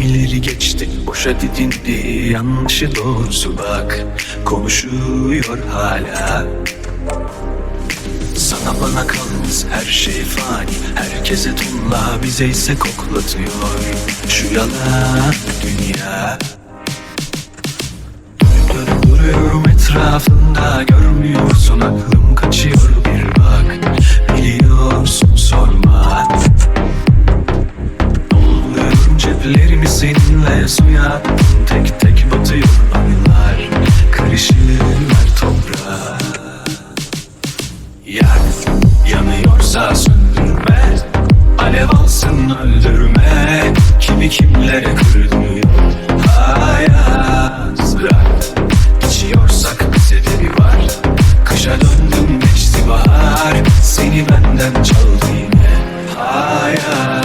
Kimileri geçti. Boşa didindi. Yanlışı doğrusu bak. Konuşuyor hala. Sana bana kalmaz. Her şey fani. Herkese tonla bize ise koklatıyor. Şu yalan dünya. Dönüp duruyorum etrafında Görmüyorsun aklım kaçıyor Tek tek batıyor anılar Karışırlar toprağa Yak, yanıyorsa söndürme Alev alsın öldürme. Kimi kimlere kırdırıyor Hayat bırak. İçiyorsak bir sebebi var Kışa döndüm geçti bahar Seni benden çaldı yine Hayat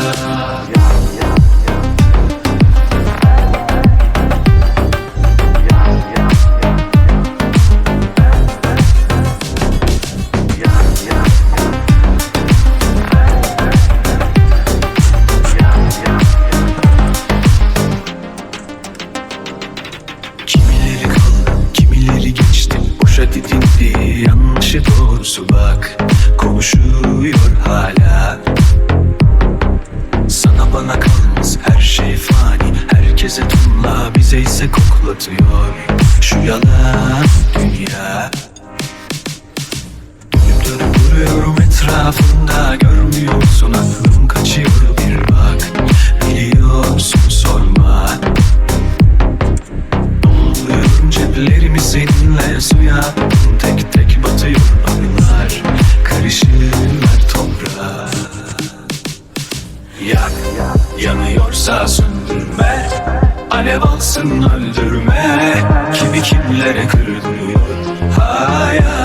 Boşa didindi, yanlışı doğrusu bak Konuşuyor hala. Sana bana kalmaz her şey fani Herkese tonla bize ise koklatıyor. Şu yalan dünya. Dönüp dönüp duruyorum etrafında Görmüyorsun aklım kaçıyor seninle suya Tek tek batıyor anılar Karışırlar toprağa Yak, yanıyorsa söndürme Alev alsın öldürme. Kimi kimlere kırdırıyor Hayat